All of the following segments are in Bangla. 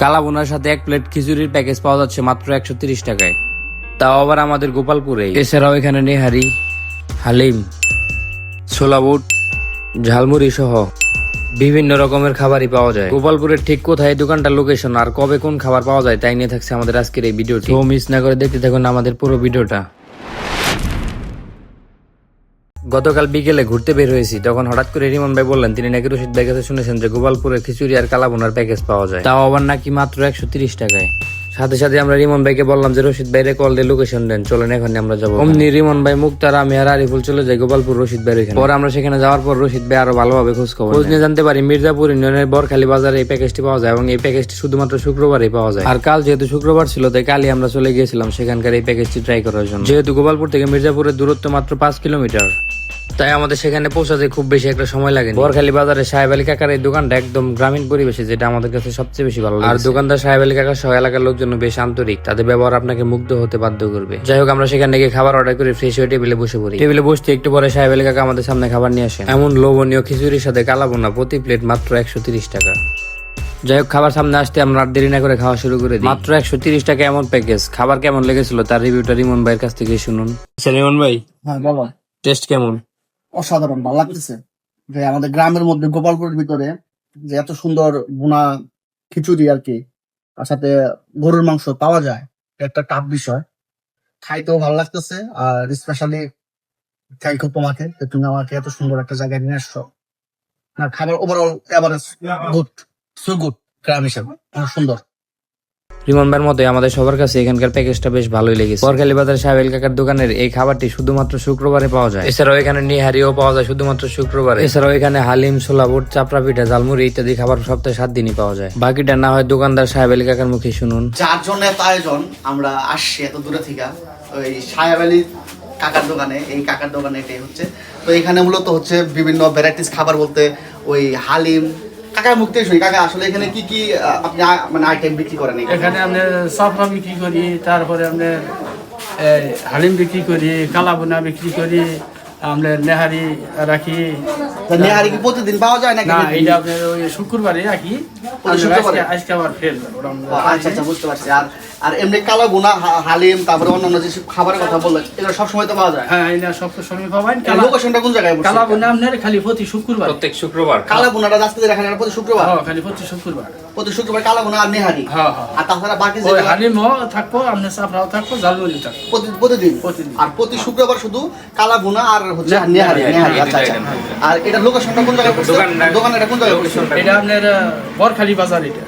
কালা বোনার সাথে এক প্লেট খিচুড়ির প্যাকেজ পাওয়া যাচ্ছে মাত্র একশো তিরিশ টাকায়। তাও আবার আমাদের গোপালপুরে। এছাড়াও এখানে নেহারি, হালিম ছোলা বুট ঝালমুড়ি সহ বিভিন্ন রকমের খাবারই পাওয়া যায়। গোপালপুরের ঠিক কোথায় এই দোকানটার লোকেশন আর কবে কোন খাবার পাওয়া যায় তাই নিয়ে থাকছে আমাদের আজকের এই ভিডিওটি। মিস না করে দেখতে থাকুন আমাদের পুরো ভিডিওটা। গতকাল বিকেলে ঘুরতে বের হয়েছি। তখন হঠাৎ করে রিমন ভাই বললেন, তিনি নাকি রশিদ ভাই কাছে শুনেছেন যে গোপালপুরে খিচুড়ি আর কালাবোনার প্যাকেজ পাওয়া যায়। তাও আবার নাকি মাত্র একশো তিরিশ টাকায়। সাথে সাথে আমরা রিমন ভাইকে বললাম যে রশিদ ভাইরে কল দিয়ে লোকেশন দেন চলেন এখন আমরা যাব অমনি রিমন ভাই মুক্তার আমি আর আরিফুল চলে যাই গোপালপুর রশিদ ভাইয়ের এখানে পরে আমরা সেখানে যাওয়ার পর রশিদ ভাই আরও ভালোভাবে খোঁজ খবর খোঁজ নিয়ে। জানতে পারি মির্জাপুর ইউনিয়নের বরখালি বাজারে এই প্যাকেজটি পাওয়া যায় এবং এই প্যাকেজটি শুধুমাত্র শুক্রবারই পাওয়া যায়। আর কাল যেহেতু শুক্রবার ছিল তাই কালই আমরা চলে গিয়েছিলাম সেখানকার এই প্যাকেজটি ট্রাই করার জন্য। যেহেতু গোপালপুর থেকে মির্জাপুরের দূরত্ব মাত্র পাঁচ কিলোমিটার। তাই আমাদের সেখানে পৌঁছাতে খুব বেশি একটা সময় লাগে বরখালি বাজারে সাহেব আলী কাকার এই দোকানটা একদম গ্রামীণ পরিবেশে যেটা আমাদের কাছে সবচেয়ে বেশি ভালো লাগে আর দোকানদার সাহেব আলী কাকা সহ এলাকার লোকজন বেশ আন্তরিক। তাদের ব্যবহার আপনাকে মুগ্ধ হতে বাধ্য করবে। যাই হোক আমরা সেখানে গিয়ে খাবার অর্ডার করে ফ্রেশ হয়ে টেবিলে বসে পড়ি। টেবিলে বসতে একটু পরে সাহেব আলী কাকা আমাদের সামনে খাবার নিয়ে আসেন। এমন লোভনীয় খিচুড়ির সাথে কালাবোনা প্রতি প্লেট মাত্র একশো তিরিশ টাকা। যাই হোক খাবার সামনে আসতে আমরা আর দেরি না করে খাওয়া শুরু করে দিই। মাত্র একশো তিরিশ টাকা এমন প্যাকেজ খাবার কেমন লেগেছিল তার রিভিউটা রিমন ভাইয়ের কাছ থেকে শুনুন। আচ্ছা রিমন ভাই হ্যাঁ বলো। টেস্ট কেমন? অসাধারণ, ভালো লাগতেছে যে আমাদের গ্রামের মধ্যে, গোপালপুরের ভিতরে যে এত সুন্দর বোনা খিচুড়ি আর কি, তার সাথে গরুর মাংস পাওয়া যায় একটা টাফ বিষয়। খাইতেও ভালো লাগতেছে আর স্পেশালি থ্যাংক ইউ তোমাকে যে তুমি আমাকে এত সুন্দর একটা জায়গায় নিয়ে আসছো। না, খাবার overall average good so good গ্রাম হিসেবে সুন্দর। রিমন ভাইয়ের মতে আমাদের সবার কাছে এখানকার প্যাকেজটা বেশ ভালোই লেগেছে। বরখালি বাজার সাহেবেল কাকার দোকানের এই খাবারটি শুধুমাত্র শুক্রবারে পাওয়া যায়। এছাড়াও এখানে নিহারিও পাওয়া যায় শুধুমাত্র শুক্রবারে। এছাড়াও এখানে হালিম ছোলা বুট চাপড়া পিঠা ঝালমুড়ি ইত্যাদি খাবার সপ্তাহে সাত দিনই পাওয়া যায়। বাকিটা না হয় দোকানদার সাহেবেল কাকার মুখে শুনুন। যার জন্য এত আয়োজন আমরা আসছি এত দূরে থেকে। ওই সাহেব আলী কাকার দোকানে এই কাকার দোকানে এটাই হচ্ছে। তো এখানে মূলত হচ্ছে বিভিন্ন ভ্যারাইটিস খাবার বলতে ওই হালিম কাকার মুখ থেকে শুনি। কাকা আসলে এখানে কি কি আপনি মানে আইটেম বিক্রি করেন এখানে? আমরা সাফরা বিক্রি করি তারপরে আমরা হালিম বিক্রি করি কালাবোনা বিক্রি করি আমরা নেহারি রাখি। নেহারি কি প্রতিদিন পাওয়া যায় নাকি না এই আপনার ওই শুক্রবারে রাখি। আজকে- আজকে আবার ফেল। আচ্ছা আচ্ছা বুঝতে পারছি। আর আর এমনি কালো গুনা হালিম তারপরে অন্যান্য যে খাবারের কথা বললেন এগুলো সবসময় তো পাওয়া যায়। হ্যাঁ এটা সব সময় পাবেন লোকেশনটা কোন জায়গায় বলছেন কালাবোনা আপনার খালি প্রতি শুক্রবার। প্রত্যেক শুক্রবার। কালো গুনাটা রাস্তা দিয়ে রাখেন আর প্রতি শুক্রবার? হ্যাঁ খালি প্রতি শুক্রবার। প্রতি শুক্রবার কালো গুনা আর নেহারি। হ্যাঁ হ্যাঁ আর তাছাড়া বাকি ওই হালিম থাকব আপনার সাফরাও থাকব জালমুড়ি থাকব। প্রতি- প্রতিদিন? প্রতিদিন। আর প্রতি শুক্রবার শুধু কালা বুনা আর হচ্ছে নেহারি। নেহারি, আচ্ছা আচ্ছা। আর এটা লোকেশনটা কোন জায়গায় দোকান এটা কোন জায়গায় এটা আপনার বরখালি বাজার এটা।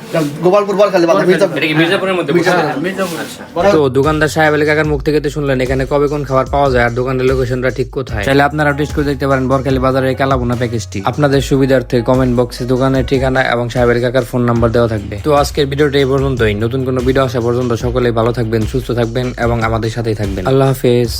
গোপালপুর বলখালি বাজার এটা কি মির্জাপুরের মধ্যে হ্যাঁ তো দোকানদার সাহেব আলী কাকার মুখ থেকে তো শুনলেন এখানে কবে কোন খাবার পাওয়া যায় আর দোকানের লোকেশনটা ঠিক কোথায়? চাইলে আপনারা টেস্ট করে দেখতে পারেন বরখালি বাজারের এই কালাবোনা প্যাকেজটি আপনাদের সুবিধার্থে কমেন্ট বক্সে দোকানের ঠিকানা এবং সাহেব আলী কাকার ফোন নাম্বার দেওয়া থাকবে। তো আজকের ভিডিওটা এই পর্যন্তই। নতুন কোনো ভিডিও আসা পর্যন্ত সকলেই ভালো থাকবেন সুস্থ থাকবেন এবং আমাদের সাথেই থাকবেন। আল্লাহ হাফেজ।